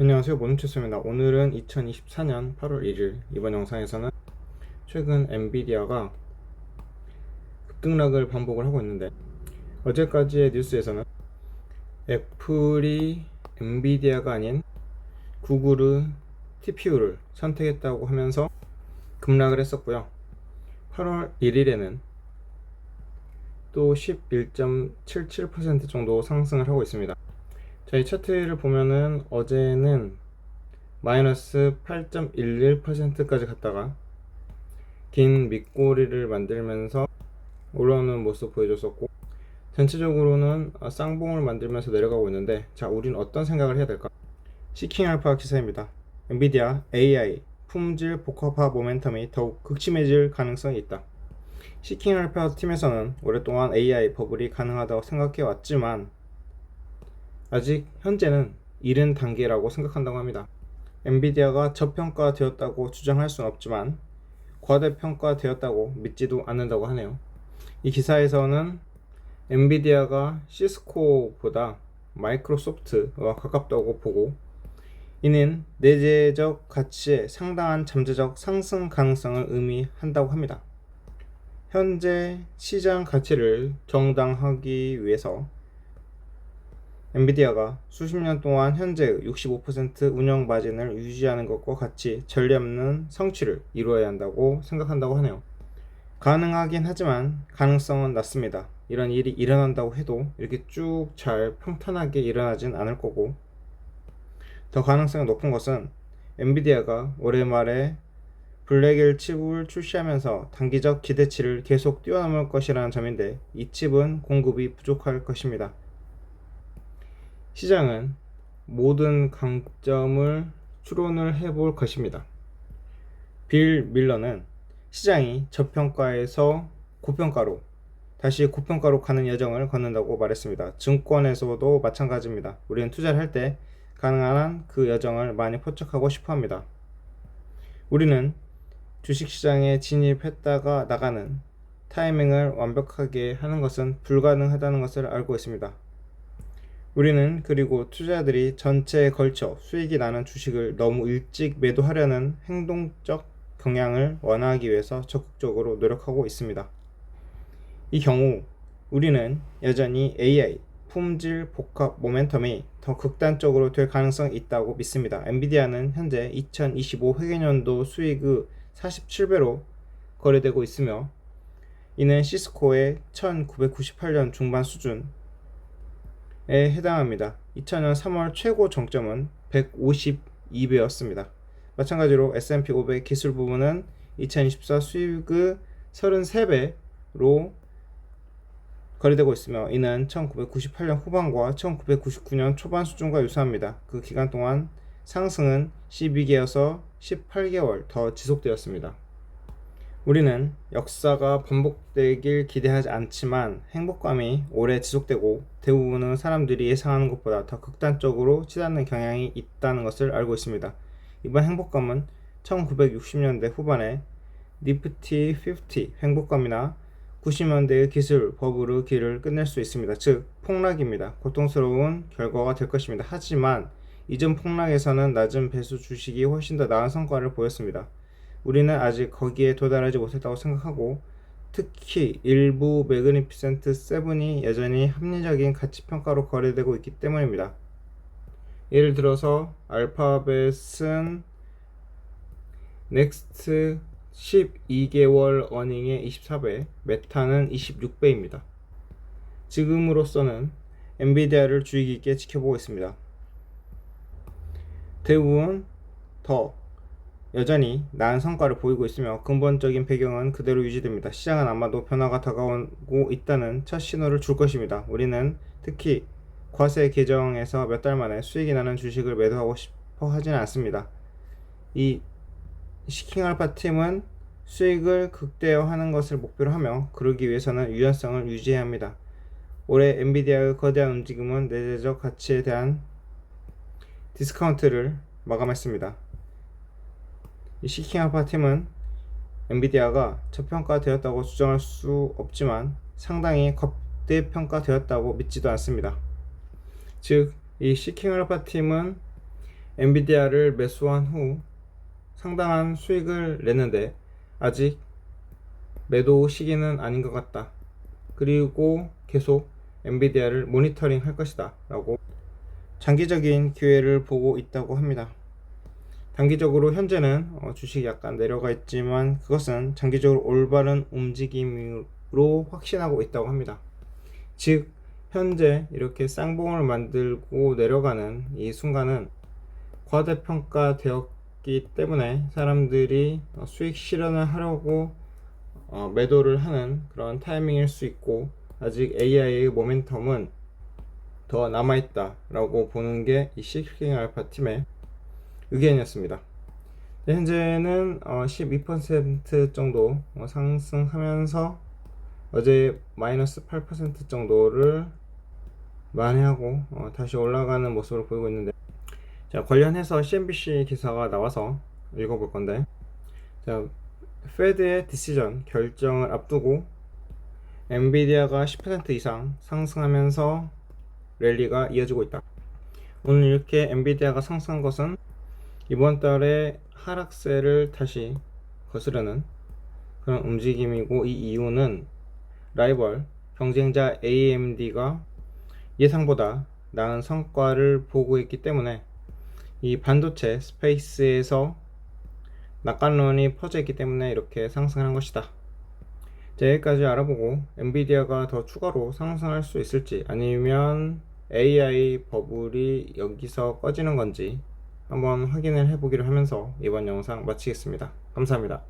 안녕하세요. 모노체스입니다. 오늘은 2024년 8월 1일. 이번 영상에서는 최근 엔비디아가 급등락을 반복을 하고 있는데 어제까지의 뉴스에서는 애플이 엔비디아가 아닌 구글의 TPU를 선택했다고 하면서 급락을 했었고요. 8월 1일에는 또 11.77% 정도 상승을 하고 있습니다 자, 이 차트를 보면은 어제는 마이너스 8.11%까지 갔다가 긴 밑꼬리를 만들면서 올라오는 모습 보여줬었고 전체적으로는 아, 쌍봉을 만들면서 내려가고 있는데 자, 우린 어떤 생각을 해야 될까? 시킹 알파 기사입니다. 엔비디아 AI 품질 복합화 모멘텀이 더욱 극심해질 가능성이 있다. 시킹 알파 팀에서는 오랫동안 AI 버블이 가능하다고 생각해 왔지만 아직 현재는 이른 단계라고 생각한다고 합니다. 엔비디아가 저평가되었다고 주장할 수는 없지만 과대평가되었다고 믿지도 않는다고 하네요. 이 기사에서는 엔비디아가 시스코보다 마이크로소프트와 가깝다고 보고 이는 내재적 가치의 상당한 잠재적 상승 가능성을 의미한다고 합니다. 현재 시장 가치를 정당하기 위해서 엔비디아가 수십 년 동안 현재의 65% 운영 마진을 유지하는 것과 같이 전례 없는 성취를 이루어야 한다고 생각한다고 하네요. 가능하긴 하지만 가능성은 낮습니다. 이런 일이 일어난다고 해도 이렇게 쭉 잘 평탄하게 일어나진 않을 거고 더 가능성이 높은 것은 엔비디아가 올해 말에 블랙일 칩을 출시하면서 단기적 기대치를 계속 뛰어넘을 것이라는 점인데 이 칩은 공급이 부족할 것입니다. 시장은 모든 강점을 추론을 해볼 것입니다. 빌 밀러는 시장이 저평가에서 고평가로 다시 고평가로 가는 여정을 걷는다고 말했습니다. 증권에서도 마찬가지입니다. 우리는 투자를 할 때 가능한 한 그 여정을 많이 포착하고 싶어 합니다. 우리는 주식시장에 진입했다가 나가는 타이밍을 완벽하게 하는 것은 불가능하다는 것을 알고 있습니다. 우리는 그리고 투자자들이 전체에 걸쳐 수익이 나는 주식을 너무 일찍 매도하려는 행동적 경향을 완화하기 위해서 적극적으로 노력하고 있습니다. 이 경우 우리는 여전히 AI 품질 복합 모멘텀이 더 극단적으로 될 가능성이 있다고 믿습니다. 엔비디아는 현재 2025 회계년도 수익의 47배로 거래되고 있으며 이는 시스코의 1998년 중반 수준에 해당합니다. 2000년 3월 최고 정점은 152배였습니다. 마찬가지로 S&P 500 기술 부분은 2024 수익의 33배로 거래되고 있으며 이는 1998년 후반과 1999년 초반 수준과 유사합니다. 그 기간 동안 상승은 12개에서 18개월 더 지속되었습니다. 우리는 역사가 반복되길 기대하지 않지만 행복감이 오래 지속되고 대부분의 사람들이 예상하는 것보다 더 극단적으로 치닫는 경향이 있다는 것을 알고 있습니다. 이번 행복감은 1960년대 후반에 니프티 50 행복감이나 90년대의 기술 버블의 길을 끝낼 수 있습니다. 즉 폭락입니다. 고통스러운 결과가 될 것입니다. 하지만 이전 폭락에서는 낮은 배수 주식이 훨씬 더 나은 성과를 보였습니다. 우리는 아직 거기에 도달하지 못했다고 생각하고 특히 일부 매그니피센트 7이 여전히 합리적인 가치 평가로 거래되고 있기 때문입니다. 예를 들어서 알파벳은 넥스트 12개월 어닝의 24배, 메타는 26배입니다. 지금으로서는 엔비디아를 주의 깊게 지켜보고 있습니다. 대부분 더 여전히 나은 성과를 보이고 있으며 근본적인 배경은 그대로 유지됩니다. 시장은 아마도 변화가 다가오고 있다는 첫 신호를 줄 것입니다. 우리는 특히 과세 개정에서 몇 달 만에 수익이 나는 주식을 매도하고 싶어 하지는 않습니다. 이 시킹 알파 팀은 수익을 극대화하는 것을 목표로 하며 그러기 위해서는 유연성을 유지해야 합니다. 올해 엔비디아의 거대한 움직임은 내재적 가치에 대한 디스카운트를 마감했습니다. 이 시킹 알파 팀은 엔비디아가 저평가되었다고 주장할 수 없지만 상당히 거대평가되었다고 믿지도 않습니다. 즉, 이 시킹 알파 팀은 엔비디아를 매수한 후 상당한 수익을 냈는데 아직 매도 시기는 아닌 것 같다. 그리고 계속 엔비디아를 모니터링 할 것이다. 라고 장기적인 기회를 보고 있다고 합니다. 단기적으로 현재는 어, 주식이 약간 내려가 있지만 그것은 장기적으로 올바른 움직임으로 확신하고 있다고 합니다. 즉, 현재 이렇게 쌍봉을 만들고 내려가는 이 순간은 과대평가되었기 때문에 사람들이 어, 수익 실현을 하려고 어, 매도를 하는 그런 타이밍일 수 있고 아직 AI의 모멘텀은 더 남아있다라고 보는 게 이 시킹 알파 팀의 의견이었습니다. 네, 현재는 어, 12% 정도 어, 상승하면서 어제 마이너스 8% 정도를 만회하고 어, 다시 올라가는 모습을 보이고 있는데 자 관련해서 CNBC 기사가 나와서 읽어볼 건데 자 페드의 디시전 결정을 앞두고 엔비디아가 10% 이상 상승하면서 랠리가 이어지고 있다. 오늘 이렇게 엔비디아가 상승한 것은 이번 달에 하락세를 다시 거스르는 그런 움직임이고 이 이유는 라이벌 경쟁자 AMD가 예상보다 나은 성과를 보고 있기 때문에 이 반도체 스페이스에서 낙관론이 퍼져 있기 때문에 이렇게 상승한 것이다. 자, 여기까지 알아보고 엔비디아가 더 추가로 상승할 수 있을지 아니면 AI 버블이 여기서 꺼지는 건지 한번 확인을 해보기로 하면서 이번 영상 마치겠습니다. 감사합니다.